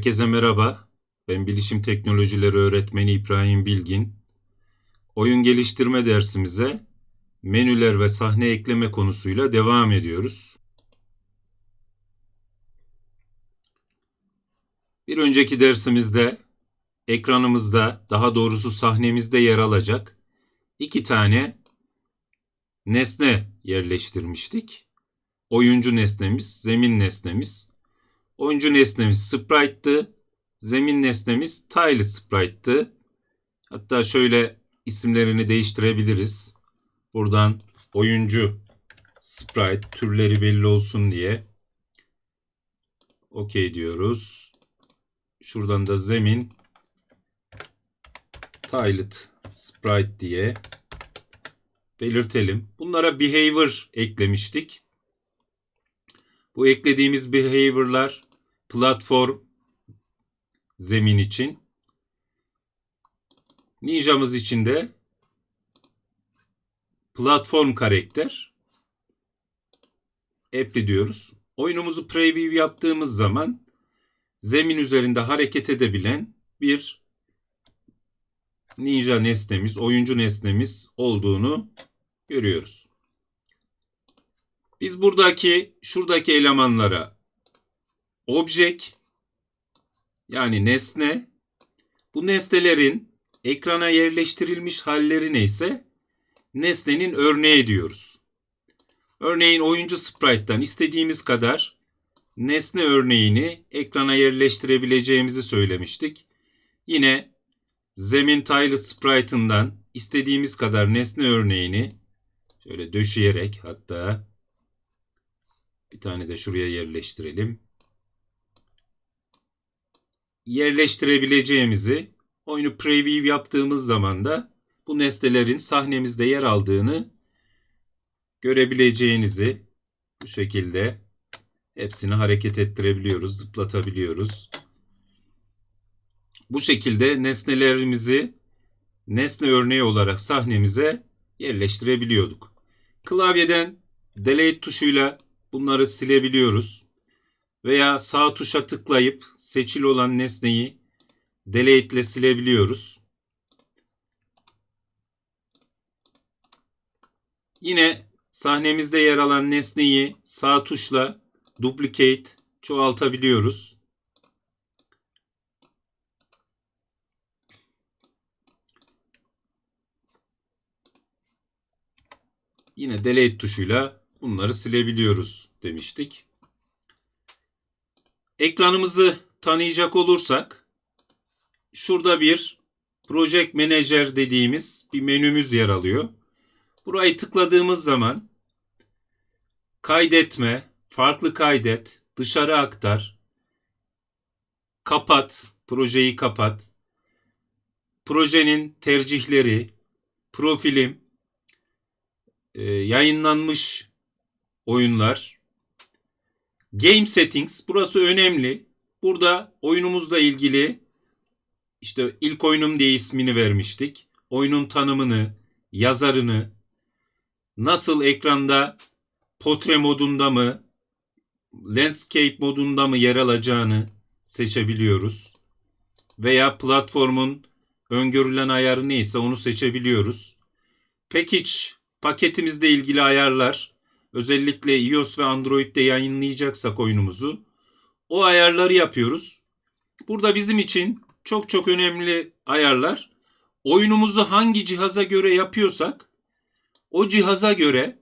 Herkese merhaba. Ben Bilişim Teknolojileri Öğretmeni İbrahim Bilgin. Oyun geliştirme dersimize menüler ve sahne ekleme konusuyla devam ediyoruz. Bir önceki dersimizde ekranımızda, daha doğrusu sahnemizde yer alacak iki tane nesne yerleştirmiştik. Oyuncu nesnemiz, zemin nesnemiz. Oyuncu nesnemiz sprite'tı. Zemin nesnemiz tile sprite'tı. Hatta şöyle isimlerini değiştirebiliriz. Buradan oyuncu sprite türleri belli olsun diye okey diyoruz. Şuradan da zemin tiled sprite diye belirtelim. Bunlara behavior eklemiştik. Bu eklediğimiz behavior'lar platform zemin için. Ninja'mız için de platform karakter apply diyoruz. Oyunumuzu preview yaptığımız zaman zemin üzerinde hareket edebilen bir ninja nesnemiz, oyuncu nesnemiz olduğunu görüyoruz. Biz buradaki şuradaki elemanlara object yani nesne bu nesnelerin ekrana yerleştirilmiş halleri neyse nesnenin örneği diyoruz. Örneğin oyuncu sprite'tan istediğimiz kadar nesne örneğini ekrana yerleştirebileceğimizi söylemiştik. Yine zemin tile sprite'ından istediğimiz kadar nesne örneğini şöyle döşeyerek hatta bir tane de şuraya yerleştirelim. Yerleştirebileceğimizi oyunu preview yaptığımız zaman da bu nesnelerin sahnemizde yer aldığını görebileceğinizi bu şekilde hepsini hareket ettirebiliyoruz, zıplatabiliyoruz. Bu şekilde nesnelerimizi nesne örneği olarak sahnemize yerleştirebiliyorduk. Klavyeden delete tuşuyla bunları silebiliyoruz. Veya sağ tuşa tıklayıp seçili olan nesneyi delete ile silebiliyoruz. Yine sahnemizde yer alan nesneyi sağ tuşla duplicate çoğaltabiliyoruz. Yine delete tuşuyla bunları silebiliyoruz demiştik. Ekranımızı tanıyacak olursak şurada bir Project Manager dediğimiz bir menümüz yer alıyor. Burayı tıkladığımız zaman kaydetme, farklı kaydet, dışarı aktar, kapat, projeyi kapat, projenin tercihleri, profilim, e, yayınlanmış oyunlar, Game Settings burası önemli. Burada oyunumuzla ilgili işte ilk oyunum diye ismini vermiştik. Oyunun tanımını, yazarını, nasıl ekranda portre modunda mı, landscape modunda mı yer alacağını seçebiliyoruz. Veya platformun öngörülen ayarı neyse onu seçebiliyoruz. Package paketimizle ilgili ayarlar özellikle iOS ve Android'de yayınlayacaksak oyunumuzu o ayarları yapıyoruz. Burada bizim için çok çok önemli ayarlar. Oyunumuzu hangi cihaza göre yapıyorsak o cihaza göre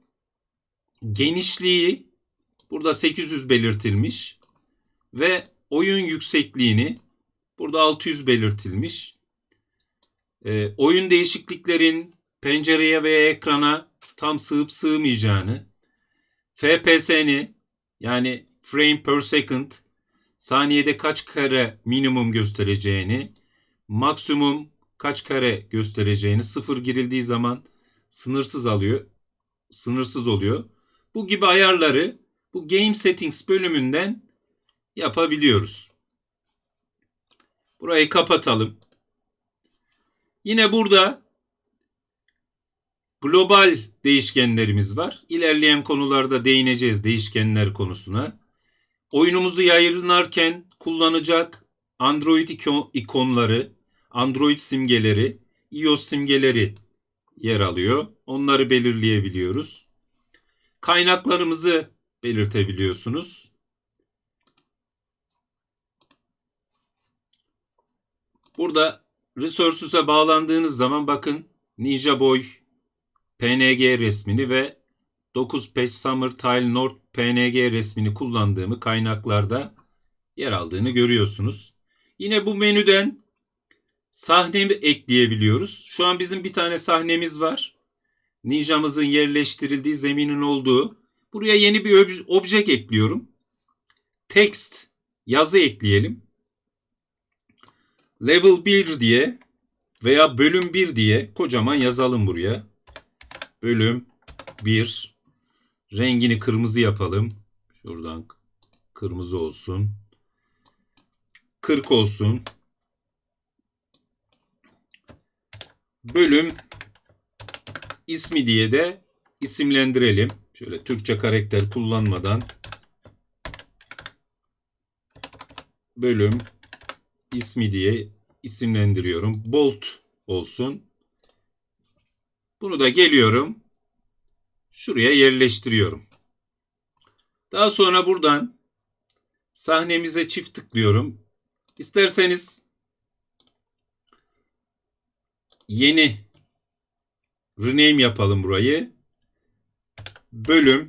genişliği burada 800 belirtilmiş ve oyun yüksekliğini burada 600 belirtilmiş. E, oyun değişikliklerin pencereye veya ekrana tam sığıp sığmayacağını, FPS'ni yani frame per second saniyede kaç kare minimum göstereceğini, maksimum kaç kare göstereceğini sıfır girildiği zaman sınırsız alıyor, sınırsız oluyor. Bu gibi ayarları bu Game Settings bölümünden yapabiliyoruz. Burayı kapatalım. Yine burada global değişkenlerimiz var. İlerleyen konularda değineceğiz değişkenler konusuna. Oyunumuzu yayınlarken kullanacak Android iko- ikonları, Android simgeleri, iOS simgeleri yer alıyor. Onları belirleyebiliyoruz. Kaynaklarımızı belirtebiliyorsunuz. Burada Resources'e bağlandığınız zaman bakın Ninja Boy PNG resmini ve 9 Patch Summer Tile North PNG resmini kullandığımı kaynaklarda yer aldığını görüyorsunuz. Yine bu menüden sahne ekleyebiliyoruz. Şu an bizim bir tane sahnemiz var. Ninja'mızın yerleştirildiği zeminin olduğu. Buraya yeni bir ob- obje ekliyorum. Text yazı ekleyelim. Level 1 diye veya bölüm 1 diye kocaman yazalım buraya. Bölüm 1 rengini kırmızı yapalım. Şuradan kırmızı olsun. 40 olsun. Bölüm ismi diye de isimlendirelim. Şöyle Türkçe karakter kullanmadan bölüm ismi diye isimlendiriyorum. Bolt olsun. Bunu da geliyorum. Şuraya yerleştiriyorum. Daha sonra buradan sahnemize çift tıklıyorum. İsterseniz yeni rename yapalım burayı. Bölüm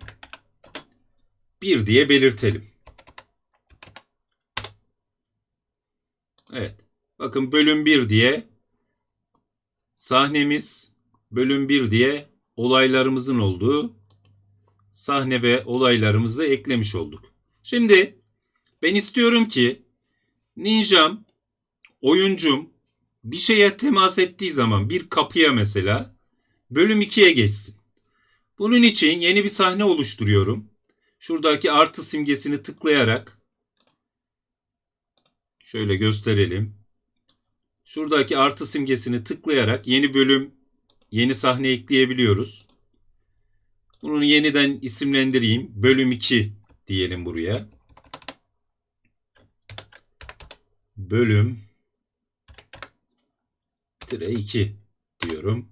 1 diye belirtelim. Evet. Bakın bölüm 1 diye sahnemiz bölüm 1 diye olaylarımızın olduğu sahne ve olaylarımızı eklemiş olduk. Şimdi ben istiyorum ki ninjam, oyuncum bir şeye temas ettiği zaman bir kapıya mesela bölüm 2'ye geçsin. Bunun için yeni bir sahne oluşturuyorum. Şuradaki artı simgesini tıklayarak şöyle gösterelim. Şuradaki artı simgesini tıklayarak yeni bölüm, yeni sahne ekleyebiliyoruz. Bunu yeniden isimlendireyim. Bölüm 2 diyelim buraya. Bölüm 2 diyorum.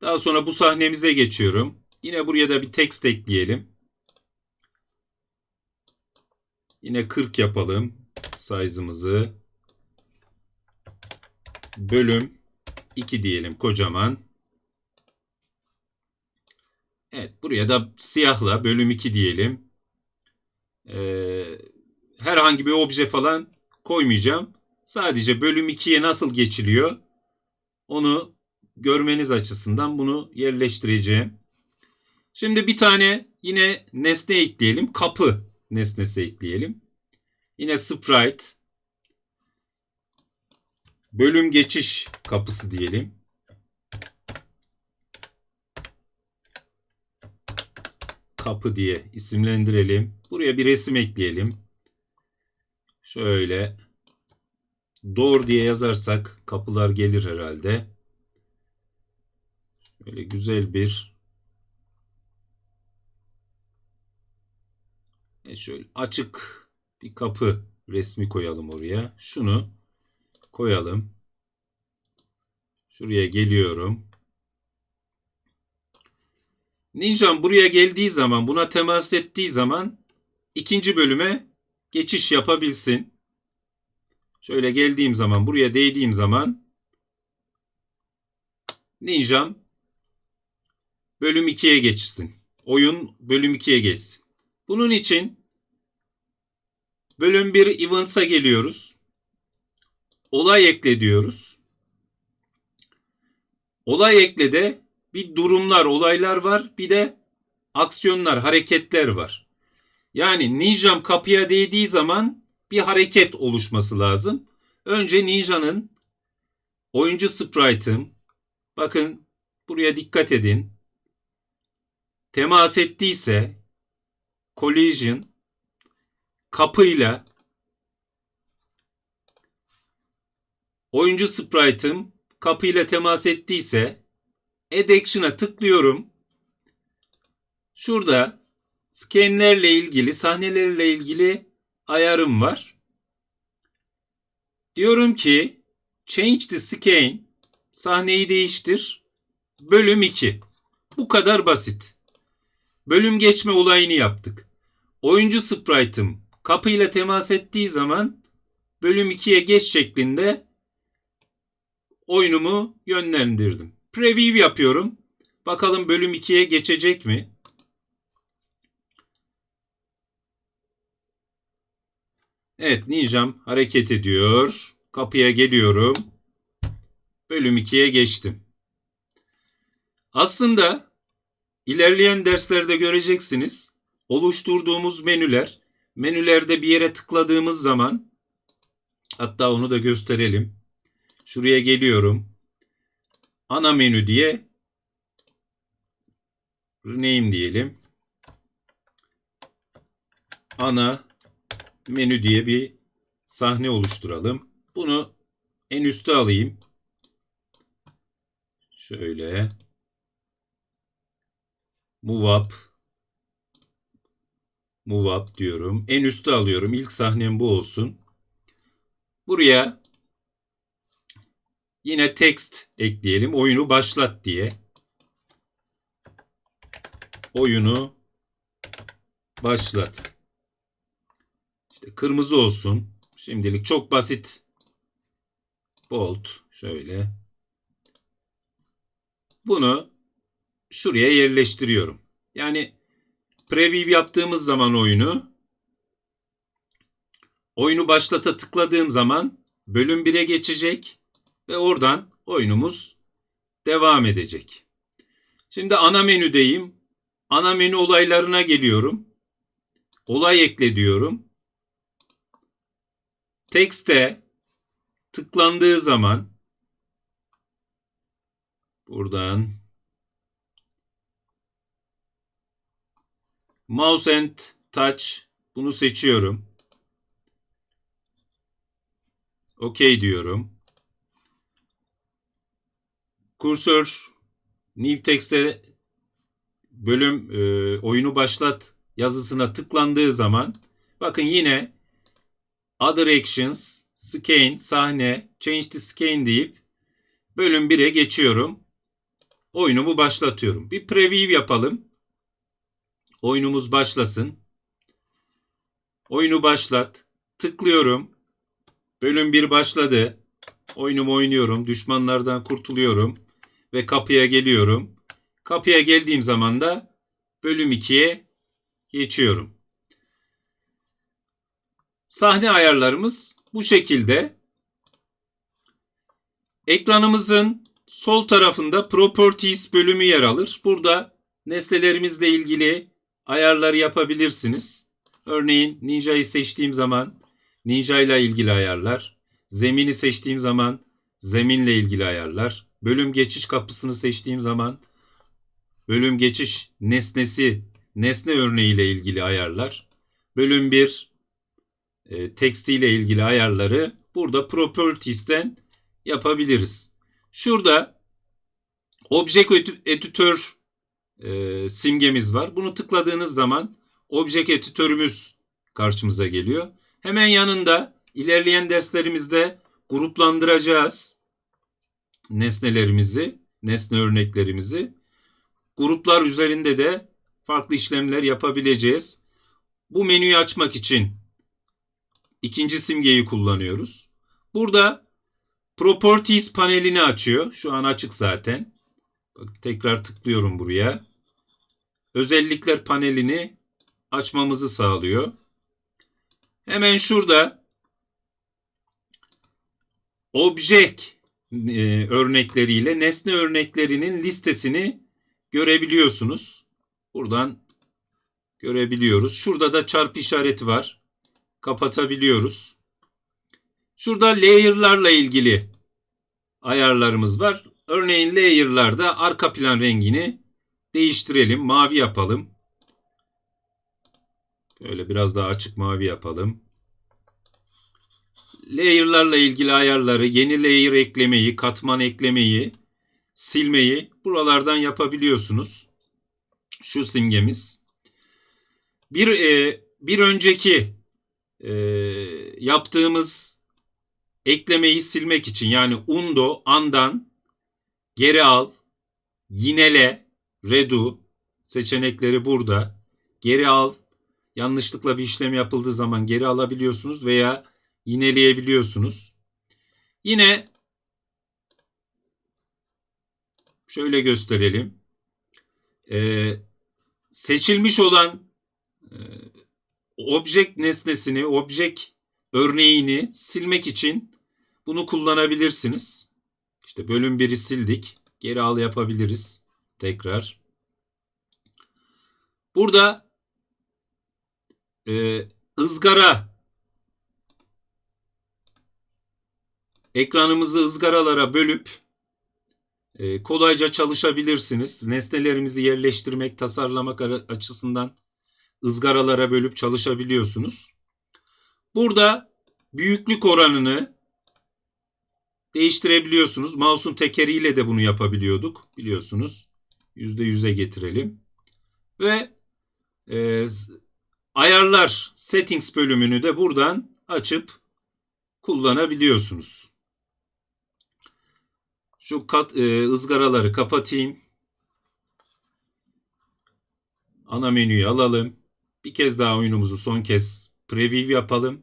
Daha sonra bu sahnemize geçiyorum. Yine buraya da bir text ekleyelim. Yine 40 yapalım size'ımızı. Bölüm 2 diyelim kocaman. Evet buraya da siyahla bölüm 2 diyelim. Ee, herhangi bir obje falan koymayacağım. Sadece bölüm 2'ye nasıl geçiliyor onu görmeniz açısından bunu yerleştireceğim. Şimdi bir tane yine nesne ekleyelim. Kapı nesnesi ekleyelim. Yine sprite. Bölüm geçiş kapısı diyelim. Kapı diye isimlendirelim. Buraya bir resim ekleyelim. Şöyle door diye yazarsak kapılar gelir herhalde. Böyle güzel bir e şöyle açık bir kapı resmi koyalım oraya. Şunu koyalım. Şuraya geliyorum. Ninjam buraya geldiği zaman, buna temas ettiği zaman ikinci bölüme geçiş yapabilsin. Şöyle geldiğim zaman, buraya değdiğim zaman Ninjam bölüm 2'ye geçsin. Oyun bölüm 2'ye geçsin. Bunun için bölüm 1 Events'a geliyoruz. Olay ekle diyoruz. Olay eklede bir durumlar, olaylar var. Bir de aksiyonlar, hareketler var. Yani ninjam kapıya değdiği zaman bir hareket oluşması lazım. Önce ninjanın oyuncu sprite'ım bakın buraya dikkat edin. Temas ettiyse collision kapıyla oyuncu sprite'ım kapıyla temas ettiyse Add Action'a tıklıyorum. Şurada scanlerle ilgili, sahnelerle ilgili ayarım var. Diyorum ki change the scene sahneyi değiştir. Bölüm 2. Bu kadar basit. Bölüm geçme olayını yaptık. Oyuncu sprite'ım kapıyla temas ettiği zaman bölüm 2'ye geç şeklinde oyunumu yönlendirdim. Preview yapıyorum. Bakalım bölüm 2'ye geçecek mi? Evet Ninjam hareket ediyor. Kapıya geliyorum. Bölüm 2'ye geçtim. Aslında ilerleyen derslerde göreceksiniz. Oluşturduğumuz menüler, menülerde bir yere tıkladığımız zaman hatta onu da gösterelim. Şuraya geliyorum. Ana menü diye rename diyelim. Ana menü diye bir sahne oluşturalım. Bunu en üste alayım. Şöyle. Move up. Move up diyorum. En üste alıyorum. İlk sahnem bu olsun. Buraya yine text ekleyelim. Oyunu başlat diye. Oyunu başlat. İşte kırmızı olsun. Şimdilik çok basit. Bold şöyle. Bunu şuraya yerleştiriyorum. Yani preview yaptığımız zaman oyunu oyunu başlata tıkladığım zaman bölüm 1'e geçecek ve oradan oyunumuz devam edecek. Şimdi ana menüdeyim. Ana menü olaylarına geliyorum. Olay ekle diyorum. Tekste tıklandığı zaman buradan mouse and touch bunu seçiyorum. OK diyorum. Kursör new bölüm e, oyunu başlat yazısına tıklandığı zaman bakın yine other actions scan sahne change the scan deyip bölüm 1'e geçiyorum. Oyunumu başlatıyorum. Bir preview yapalım. Oyunumuz başlasın. Oyunu başlat. Tıklıyorum. Bölüm 1 başladı. Oyunumu oynuyorum. Düşmanlardan kurtuluyorum. Ve kapıya geliyorum. Kapıya geldiğim zaman da bölüm 2'ye geçiyorum. Sahne ayarlarımız bu şekilde. Ekranımızın sol tarafında Properties bölümü yer alır. Burada nesnelerimizle ilgili ayarları yapabilirsiniz. Örneğin Ninja'yı seçtiğim zaman Ninja ile ilgili ayarlar. Zemini seçtiğim zaman zeminle ilgili ayarlar. Bölüm geçiş kapısını seçtiğim zaman bölüm geçiş nesnesi nesne örneğiyle ilgili ayarlar. Bölüm 1 e, tekstiyle ilgili ayarları burada Properties'ten yapabiliriz. Şurada Object Editor e, simgemiz var. Bunu tıkladığınız zaman Object Editörümüz karşımıza geliyor. Hemen yanında ilerleyen derslerimizde gruplandıracağız nesnelerimizi, nesne örneklerimizi. Gruplar üzerinde de farklı işlemler yapabileceğiz. Bu menüyü açmak için ikinci simgeyi kullanıyoruz. Burada Properties panelini açıyor. Şu an açık zaten. Bak, tekrar tıklıyorum buraya. Özellikler panelini açmamızı sağlıyor. Hemen şurada object e, örnekleriyle nesne örneklerinin listesini görebiliyorsunuz. Buradan görebiliyoruz. Şurada da çarpı işareti var. Kapatabiliyoruz. Şurada layer'larla ilgili ayarlarımız var. Örneğin layer'larda arka plan rengini değiştirelim. Mavi yapalım. Böyle biraz daha açık mavi yapalım. Layer'larla ilgili ayarları, yeni layer eklemeyi, katman eklemeyi, silmeyi buralardan yapabiliyorsunuz. Şu simgemiz. Bir e, bir önceki e, yaptığımız eklemeyi silmek için yani undo, andan, geri al, yinele, redo seçenekleri burada. Geri al, yanlışlıkla bir işlem yapıldığı zaman geri alabiliyorsunuz veya yineleyebiliyorsunuz. Yine şöyle gösterelim. Ee, seçilmiş olan e, object nesnesini, object örneğini silmek için bunu kullanabilirsiniz. İşte bölüm 1'i sildik. Geri al yapabiliriz. Tekrar. Burada e, ızgara ekranımızı ızgaralara bölüp e, kolayca çalışabilirsiniz. Nesnelerimizi yerleştirmek, tasarlamak açısından ızgaralara bölüp çalışabiliyorsunuz. Burada büyüklük oranını değiştirebiliyorsunuz. Mouse'un tekeriyle de bunu yapabiliyorduk biliyorsunuz. %100'e getirelim. Ve e, ayarlar settings bölümünü de buradan açıp kullanabiliyorsunuz. Şu kat, e, ızgaraları kapatayım. Ana menüyü alalım. Bir kez daha oyunumuzu son kez preview yapalım.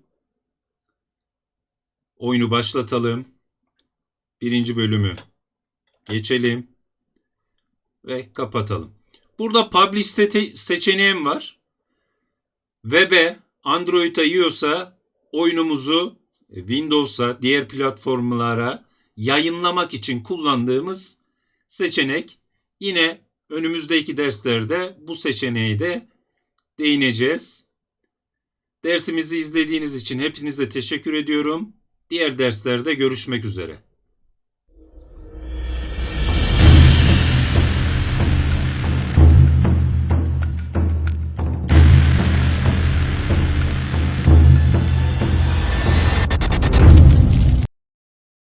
Oyunu başlatalım. Birinci bölümü geçelim. Ve kapatalım. Burada publish seçeneğim var. Web'e, Android'a, iOS'a oyunumuzu e, Windows'a, diğer platformlara yayınlamak için kullandığımız seçenek. Yine önümüzdeki derslerde bu seçeneği de değineceğiz. Dersimizi izlediğiniz için hepinize teşekkür ediyorum. Diğer derslerde görüşmek üzere.